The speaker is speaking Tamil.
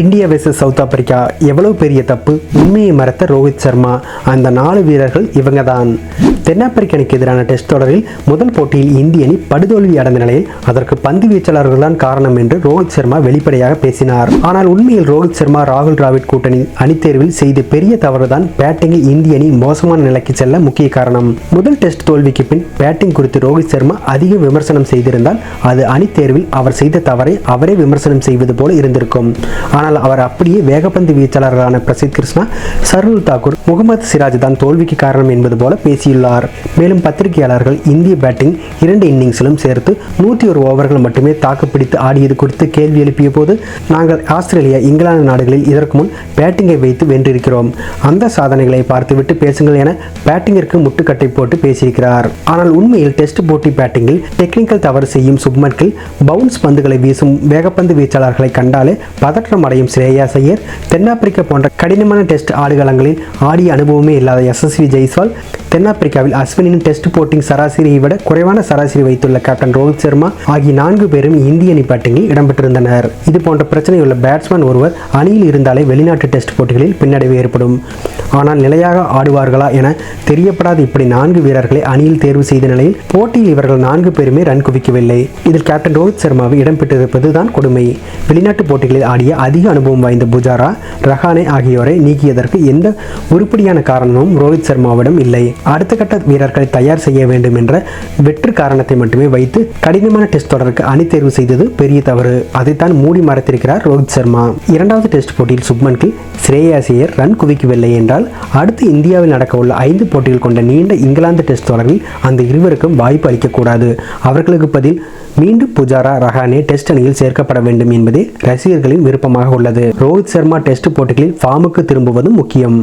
இந்தியா வெர்சஸ் சவுத் ஆப்பிரிக்கா எவ்வளவு பெரிய தப்பு? உண்மையை மறைத்த ரோஹித் சர்மா. அந்த நாலு வீரர்கள் இவங்க தான் தென்னாப்பிரிக்கனுக்கு எதிரான டெஸ்ட் தொடரில் முதல் போட்டியில் இந்திய அணி படுதோல்வி அடைந்த நிலையில் அதற்கு பந்து வீச்சாளர்கள் தான் காரணம் என்று ரோஹித் சர்மா வெளிப்படையாக பேசினார். ஆனால் உண்மையில் ரோஹித் சர்மா ராகுல் டிராவிட் கூட்டணி அணித்தேர்வில் செய்த பெரிய தவறுதான் பேட்டிங்கில் இந்திய அணி மோசமான நிலைக்கு செல்ல முக்கிய காரணம். முதல் டெஸ்ட் தோல்விக்கு பின் பேட்டிங் குறித்து ரோஹித் சர்மா அதிக விமர்சனம் செய்திருந்தால் அது அணித்தேர்வில் அவர் செய்த தவறை அவரே விமர்சனம் செய்வது போல இருந்திருக்கும். ஆனால் ஆனால் அவர் அப்படியே வேகப்பந்து வீச்சாளர்களான பிரசித் கிருஷ்ணா சருள் தாக்கூர் முகமது சிராஜ் தான் தோல்விக்கு காரணம் என்பது போல பேசியுள்ளார். மேலும் பத்திரிகையாளர்கள் இந்திய பேட்டிங் இரண்டு இன்னிங்ஸிலும் சேர்த்து நூற்றி ஒரு ஓவர்கள் மட்டுமே தாக்குப்பிடித்து ஆடியது குறித்து கேள்வி எழுப்பிய போது நாங்கள் ஆஸ்திரேலியா இங்கிலாந்து நாடுகளில் இதற்கு முன் பேட்டிங்கை வைத்து வென்றிருக்கிறோம். அந்த சாதனைகளை பார்த்துவிட்டு பேசுங்கள் என பேட்டிங்கிற்கு முட்டுக்கட்டை போட்டு பேசியிருக்கிறார். ஆனால் உண்மையில் டெஸ்ட் போட்டி பேட்டிங்கில் டெக்னிக்கல் தவறு செய்யும் சுப்மன் கில் பவுன்ஸ் பந்துகளை வீசும் வேகப்பந்து வீச்சாளர்களை கண்டாலே பதற்றம் அடையும் ஸ்ரேயா சையர் தென்னாப்பிரிக்கா போன்ற கடினமான டெஸ்ட் ஆடுகளங்களில் ஆடிய அனுபவமே இல்லாத எஸ்எஸ்வி ஜெய்ஸ்வால் தென்னாப்பிரிக்காவில் அஸ்வினின் டெஸ்ட் போட்டிங் சராசரியை விட குறைவான சராசரி வைத்துள்ள கேப்டன் ரோஹித் சர்மா ஆகிய நான்கு பேரும் இந்திய அணி பேட்டிங்கில் இடம்பெற்றிருந்தனர். இது போன்ற பிரச்சனையுள்ள பேட்ஸ்மேன் ஒருவர் அணியில் இருந்தாலே வெளிநாட்டு டெஸ்ட் போட்டிகளில் பின்னடைவு ஏற்படும். ஆனால் நிலையாக ஆடுவார்களா என தெரியப்படாத இப்படி நான்கு வீரர்களை அணியில் தேர்வு செய்த நிலையில் போட்டியில் இவர்கள் நான்கு பேருமே ரன் குவிக்கவில்லை. இதில் கேப்டன் ரோஹித் சர்மாவை இடம்பெற்றிருப்பது தான் கொடுமை. வெளிநாட்டு போட்டிகளில் ஆடிய அதிக அனுபவம் வாய்ந்த புஜாரா ரஹானே ஆகியோரை நீக்கியதற்கு எந்த உருப்படியான காரணமும் ரோஹித் சர்மாவிடம் இல்லை. அடுத்த கட்ட வீரர்களை தயார் செய்ய வேண்டும் என்ற வெற்று காரணத்தை மட்டுமே வைத்து கடினமான டெஸ்ட் தொடருக்கு அணி தேர்வு செய்தது பெரிய தவறு. அதைத்தான் மூடி மறைத்திருக்கிறார் ரோஹித் சர்மா. இரண்டாவது டெஸ்ட் போட்டியில் சுப்மன் கில் ஸ்ரேயாசியர் ரன் குவிக்கவில்லை என்றால் அடுத்து இந்தியாவில் நடக்கவுள்ள ஐந்து போட்டிகள் கொண்ட நீண்ட இங்கிலாந்து டெஸ்ட் தொடரில் அந்த இருவருக்கும் வாய்ப்பு அளிக்கக்கூடாது. அவர்களுக்கு பதில் மீண்டும் புஜாரா ரஹானே டெஸ்ட் அணியில் சேர்க்கப்பட வேண்டும் என்பதே ரசிகர்களின் விருப்பமாக உள்ளது. ரோஹித் சர்மா டெஸ்ட் போட்டிகளில் ஃபார்முக்கு திரும்புவதும் முக்கியம்.